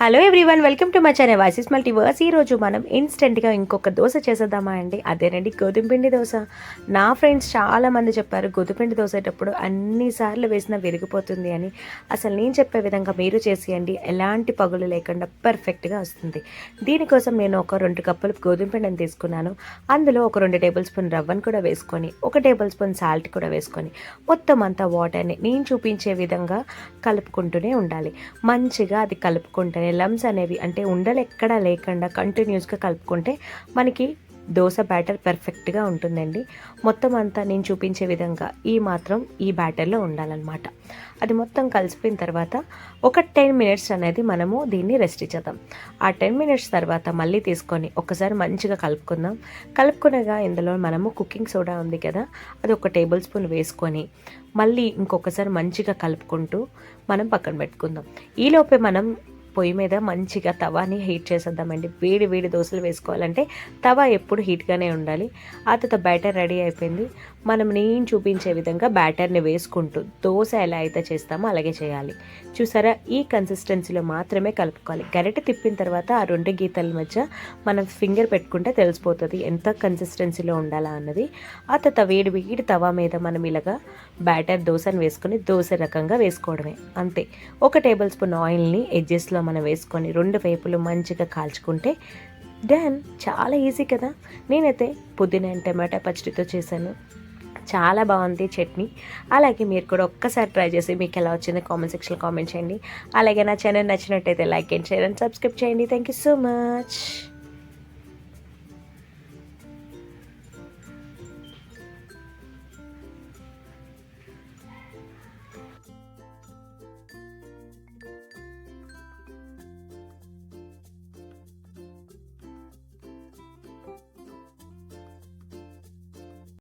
Hello everyone welcome to my channel వాసిస్ multiverse ఈరోజు మనం ఇన్స్టెంట్గా ఇంకొక దోశ చేసేద్దామా అండి? అదేనండి గోధుమపిండి దోశ. నా ఫ్రెండ్స్ చాలా మంది చెప్పారు గోధుమపిండి దోసేటప్పుడు అన్నిసార్లు వేసినా విరిగిపోతుంది అని. అసలు నేను చెప్పే విధంగా మీరు చేసేయండి ఎలాంటి పగులు లేకుండా పర్ఫెక్ట్గా వస్తుంది. దీనికోసం నేను ఒక రెండు కప్పులు గోధుమపిండిని తీసుకున్నాను. అందులో ఒక రెండు టేబుల్ స్పూన్ రవ్వను కూడా వేసుకొని ఒక టేబుల్ స్పూన్ సాల్ట్ కూడా వేసుకొని మొత్తం అంతా వాటర్ని నేను చూపించే విధంగా కలుపుకుంటూనే ఉండాలి. మంచిగా అది కలుపుకుంటేనే లమ్స్ అనేవి అంటే ఉండలు ఎక్కడా లేకుండా కంటిన్యూస్గా కలుపుకుంటే మనకి దోశ బ్యాటర్ పర్ఫెక్ట్గా ఉంటుందండి. మొత్తం అంతా నేను చూపించే విధంగా ఈ మాత్రం ఈ బ్యాటర్లో ఉండాలన్నమాట. అది మొత్తం కలిసిపోయిన తర్వాత ఒక టెన్ మినిట్స్ అనేది మనము దీన్ని రెస్ట్ ఇచ్చేద్దాం. ఆ టెన్ మినిట్స్ తర్వాత మళ్ళీ తీసుకొని ఒకసారి మంచిగా కలుపుకుందాం. కలుపుకునగా ఇందులో మనము కుకింగ్ సోడా ఉంది కదా అది ఒక టేబుల్ స్పూన్ వేసుకొని మళ్ళీ ఇంకొకసారి మంచిగా కలుపుకుంటూ మనం పక్కన పెట్టుకుందాం. ఈలోపే మనం పొయ్యి మీద మంచిగా తవాని హీట్ చేసేద్దామండి. వేడి వేడి దోశలు వేసుకోవాలంటే తవా ఎప్పుడు హీట్గానే ఉండాలి. ఆ తర్వాత బ్యాటర్ రెడీ అయిపోయింది. మనం నేను చూపించే విధంగా బ్యాటర్ని వేసుకుంటూ దోశ ఎలా అయితే చేస్తామో అలాగే చేయాలి. చూసారా? ఈ కన్సిస్టెన్సీలో మాత్రమే కలుపుకోవాలి. గరిటె తిప్పిన తర్వాత ఆ రెండు గీతల మధ్య మనం ఫింగర్ పెట్టుకుంటే తెలిసిపోతుంది ఎంత కన్సిస్టెన్సీలో ఉండాలా అన్నది. ఆ తర్వాత వేడి వేడి తవా మీద మనం ఇలాగా బ్యాటర్ దోశను వేసుకొని దోశ రకంగా వేసుకోవడమే. అంతే. ఒక టేబుల్ స్పూన్ ఆయిల్ని ఎడ్జెస్లో మనం వేసుకొని రెండు వైపులు మంచిగా కాల్చుకుంటే డన్ చాలా ఈజీ కదా. నేనైతే పుదీనా అండ్ టమాటా పచ్చడితో చేశాను. చాలా బాగుంది చట్నీ. అలాగే మీరు కూడా ఒక్కసారి ట్రై చేసి మీకు ఎలా వచ్చిందో కామెంట్ సెక్షన్లో కామెంట్ చేయండి. అలాగే నా ఛానల్ నచ్చినట్టయితే like and share and subscribe చేయండి. Thank you so much.